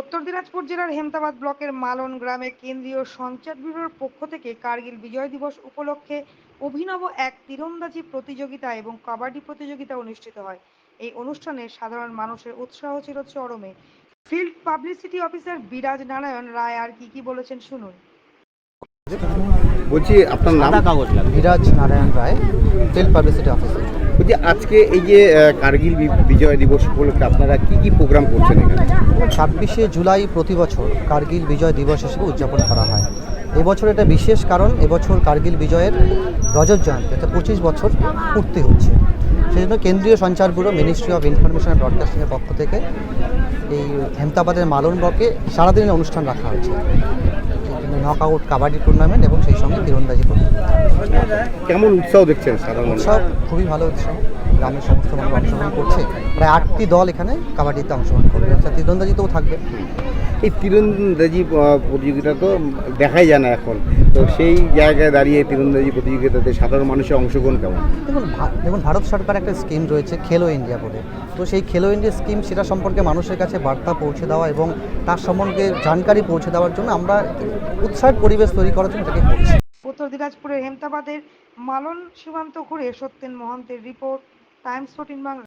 উত্তর দিনাজপুর জেলার হেমতাবাদ ব্লকের মালন গ্রামে কেন্দ্রীয় সঞ্চার ব্যুরোর পক্ষ থেকে কার্গিল বিজয় দিবস উপলক্ষে অভিনব এক তীরন্দাজি প্রতিযোগিতা এবং কাবাডি প্রতিযোগিতা অনুষ্ঠিত হয়। এই অনুষ্ঠানে সাধারণ মানুষের উৎসাহ ছিল চরমে। ফিল্ড পাবলিসিটি অফিসার বিরাজ নারায়ণ রায় আর কি কি বলেছেন শুনুন। বলছি আপনার নাম? কাগজ Biraj Narayan Roy field publicity officer. বলছি, আজকে এই যে কার্গিল বিজয় দিবস উপলক্ষে আপনারা কি কি প্রোগ্রাম করছেন এখানে? ছাব্বিশে জুলাই প্রতি বছর কার্গিল বিজয় দিবস হিসেবে উদযাপন করা হয়। এবছর এটা বিশেষ কারণ, এবছর কার্গিল বিজয়ের রজত জয়ন্তী, অর্থাৎ পঁচিশ বছর পূর্তি হচ্ছে। সেই জন্য কেন্দ্রীয় সঞ্চার ব্যুরো মিনিস্ট্রি অফ ইনফরমেশন অ্যান্ড ব্রডকাস্টিংয়ের পক্ষ থেকে এই হেমতাবাদের মালন ব্লকে সারাদিনের অনুষ্ঠান রাখা হয়েছে। নক আউট কাবাডি টুর্নামেন্ট এবং সেই সঙ্গে তীরন্দাজি প্রতিযোগিতা কেমন উৎসাহ দেখছেন সাধারণ উৎসব খুবই ভালো উৎসাহ। গ্রামের সমস্ত মানুষ অংশগ্রহণ করছে। প্রায় আটটি দল এখানে কাবাডিতে অংশগ্রহণ করবে। আচ্ছা তীরন্দাজিতেও থাকবে। এই তীরন্দাজি প্রতিযোগিতা তো দেখাই যায় না এখন। তো সেই জায়গায় দাঁড়িয়ে তীরন্দাজি প্রতিযোগিতাতে সাধারণ মানুষের অংশগ্রহণ কেমন? দেখুন দেখুন ভারত সরকার একটা স্কিম রয়েছে খেলো ইন্ডিয়া বলে। তো সেই খেলো ইন্ডিয়া স্কিম সেটা সম্পর্কে মানুষের কাছে বার্তা পৌঁছে দেওয়া এবং তার সম্পর্কে জানকারি পৌঁছে দেওয়ার জন্য আমরা উৎসাহের পরিবেশ তৈরি করার জন্য এটাকে করছি। উত্তর দিনাজপুরের হেমতাবাদের মালন সীমান্ত ঘুরে সত্যেন মহন্তের রিপোর্ট টাইমস ফোর্টিন বাংলা।